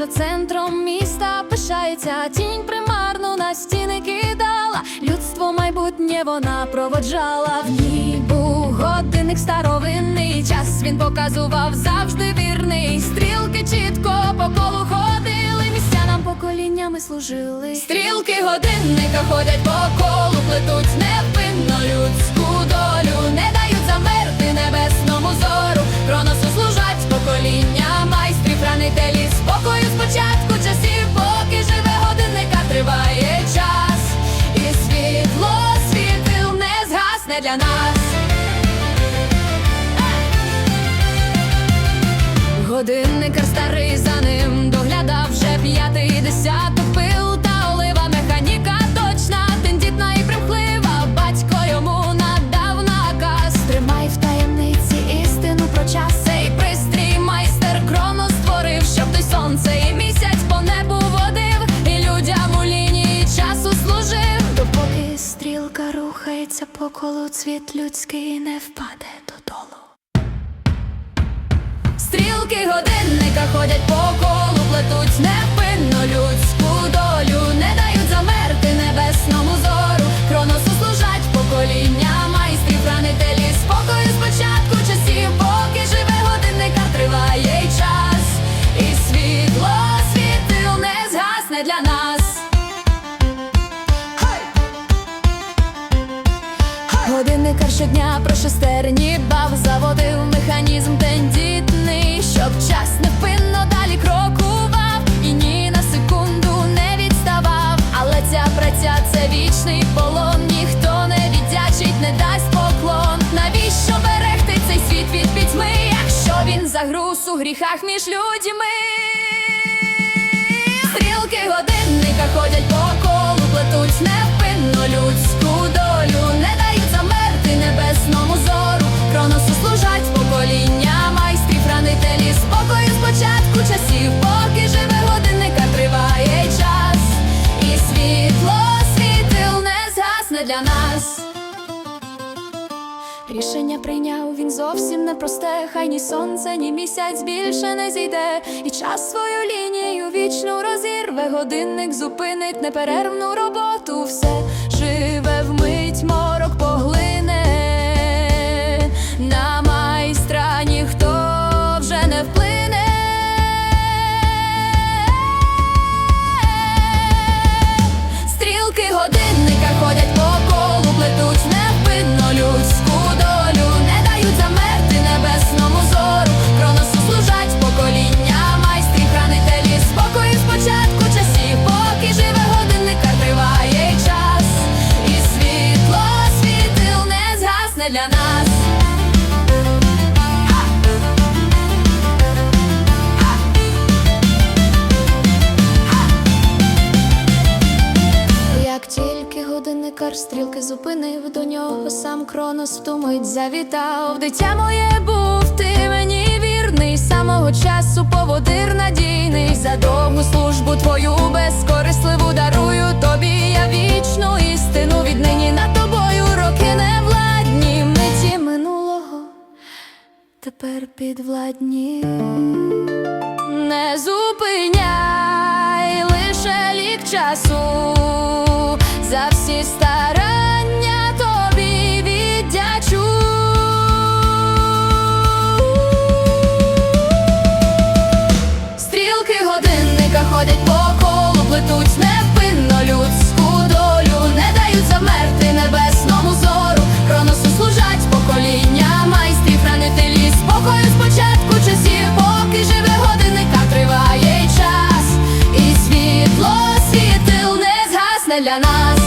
що центром міста пишається, тінь примарну на стіни кидала. Людство майбутнє вона проводжала. В ній був годинник старовинний час. Він показував завжди вірний. Стрілки чітко по колу ходили. Містянам поколіннями служили. Стрілки годинника ходять по колу, плетуть невпинно людську для нас. Годинникар старий за ним доглядав вже п'ятий десяток пил рухається по колу, цвіт людський не впаде додолу. Стрілки годинника ходять по колу, плетуть невпинно Годинникар щодня про шестерні бав заводив механізм тендітний, щоб час невпинно далі крокував і ні на секунду не відставав. Але ця праця це вічний полон. Ніхто не віддячить, не дасть поклон. Навіщо берегти цей світ від пітьми, якщо він загруз у гріхах між людьми? Стрілки годинника ходять по колу, Рішення прийняв він зовсім непросте, хай ні сонце, ні місяць більше не зійде, і час свою лінію вічну розірве, годинник зупинить неперервну роботу, все живе вмить, для нас. Як тільки годинникар стрілки зупинив, до нього сам Кронос в ту мить завітав. Дитя моє був, ти мені вірний, з самого часу поводир надійний. За довгу службу твою безкорисливу дарую тепер підвладні, не зупиняй лише лік часу, за всі старання тобі віддячу. Стрілки годинника ходять по колу, плетуть з. для нас.